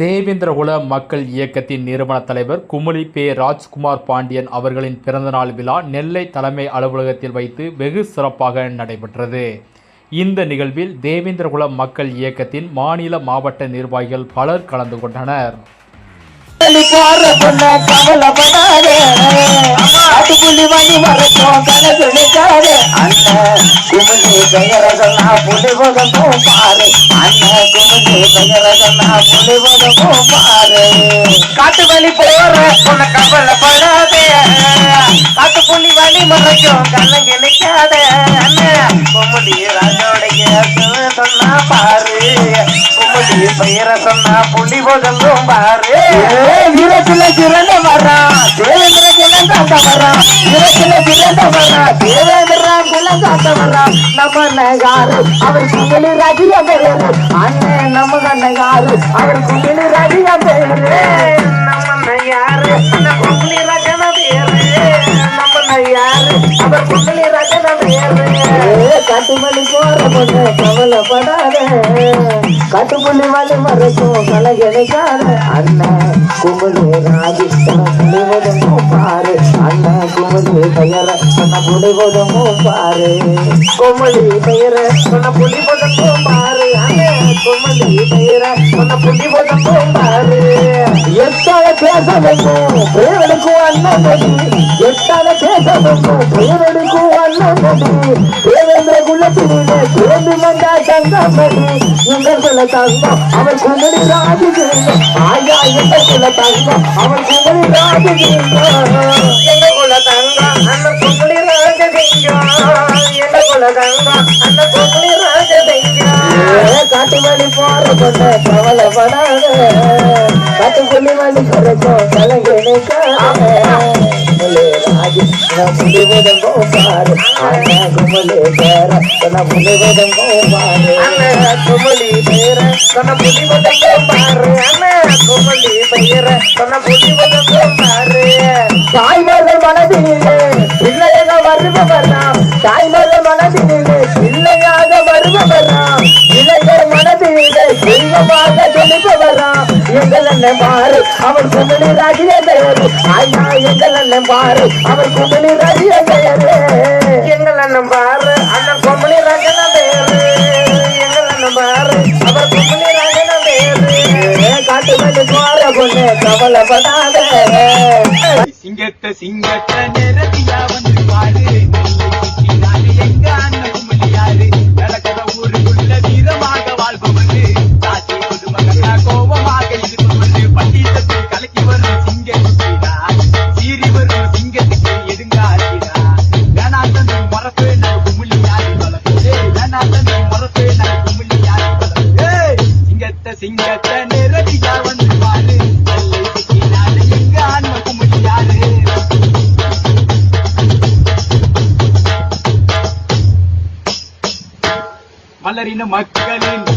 தேவேந்திரகுல மக்கள் இயக்கத்தின் நிறுவன தலைவர் குமுளி பே ராஜ்குமார் பாண்டியன் அவர்களின் பிறந்தநாள் விழா நெல்லை தலைமை அலுவலகத்தில் வைத்து வெகு சிறப்பாக நடைபெற்றது. இந்த நிகழ்வில் தேவேந்திரகுல மக்கள் இயக்கத்தின் மாநில மாவட்ட நிர்வாகிகள் பலர் கலந்து கொண்டனர். சொல்லி போற பொண்ண அண்ணன் குமுதி பெயர சொன்னா புள்ளி பாரு. அண்ணன் குமுதி பெயர சொன்னா புள்ளி பாரு. காட்டு வழி போற பொண்ண கவலைப்படாதே. காட்டு புள்ளி வழி மறைக்கும் கண்ணங்க நிற்காதே அண்ணன் குமுதி ராஜோடைய சொன்னா பாரு. குமுதி பெயர சொன்னா புள்ளி பதமும் பாரு. வீரத்துல சிறந்த வர்றான் தேவேந்திர கிளந்த வர்றான் வீரத்துல சிறந்த வர்றான் நம்ம நகாரு அவர் குமிழி ராஜிய பேரு அண்ணன் நம்ம கண்ணகாரு அவர் குமிழி ராஜிய பேரு நம்ம யாரு அந்த குமிழி ராஜன பேரு நம்ம யாரு அவர் கட்டுமணி போற பொண்ணு கவலைப்படாத. கட்டுப்புள்ளி வலி மறைக்கும் கலகெடுக்காத அண்ணன் குமுது ராஜி புலிவதும் பாரு. அண்ணன் குமுது பெயர சொன்ன புலிவதும் பாரு. குமுதி பெயர சொன்ன பாரு. அண்ணன் குமுதி பெயர சொன்ன புலிவதும் மதி எத்தால பேச வேண்டும் பேரனுக்கும் அண்ணன். மதி தேவேந்திர குலத்திலே தேர்ந்து வந்தா தங்கமணி. எங்கள் குல தங்கம் அவன் குமரி ராஜகிருந்தம் ஆயா எங்கள் குல தங்கம் அவன் குமரி ராஜகிருந்தம் எங்கள் குல தங்கம் அந்த குமரி ராஜகிருந்தம் எங்கள் குல தங்கம் அந்த குமரி ராஜகிருந்தம் காட்டு வழி போற கொண்ட கவலைப்படாத. காட்டு புள்ளி வழி குறைக்கும் கலங்கினைக்காத ராஜி புலிவதம் பாரு அண்ணா குமலி பேர சொன்ன புலிவதம் பாரு அண்ணா குமலி பேர சொன்ன புலிவதம் பாரு அண்ணா தெய்வமாக தெளிப்பவரா எங்கள் அண்ணன் பாரு அவர் குமிழி ராஜிய பெயரு. ஐயா எங்கள் அண்ணன் பாரு அவர் குமிழி ராஜிய பெயரு. எங்கள் அண்ணன் பாரு அண்ணன் குமலி ராஜன பெயரு. எங்கள் அண்ணன் பாரு அவர் குமிழி ராஜன பெயரு. காட்டு மணி போற பொண்ணு கவலைப்படாத. சிங்கத்தை சிங்கத்தை நிறத்தியா வந்து பாரு மலரின மக்களின்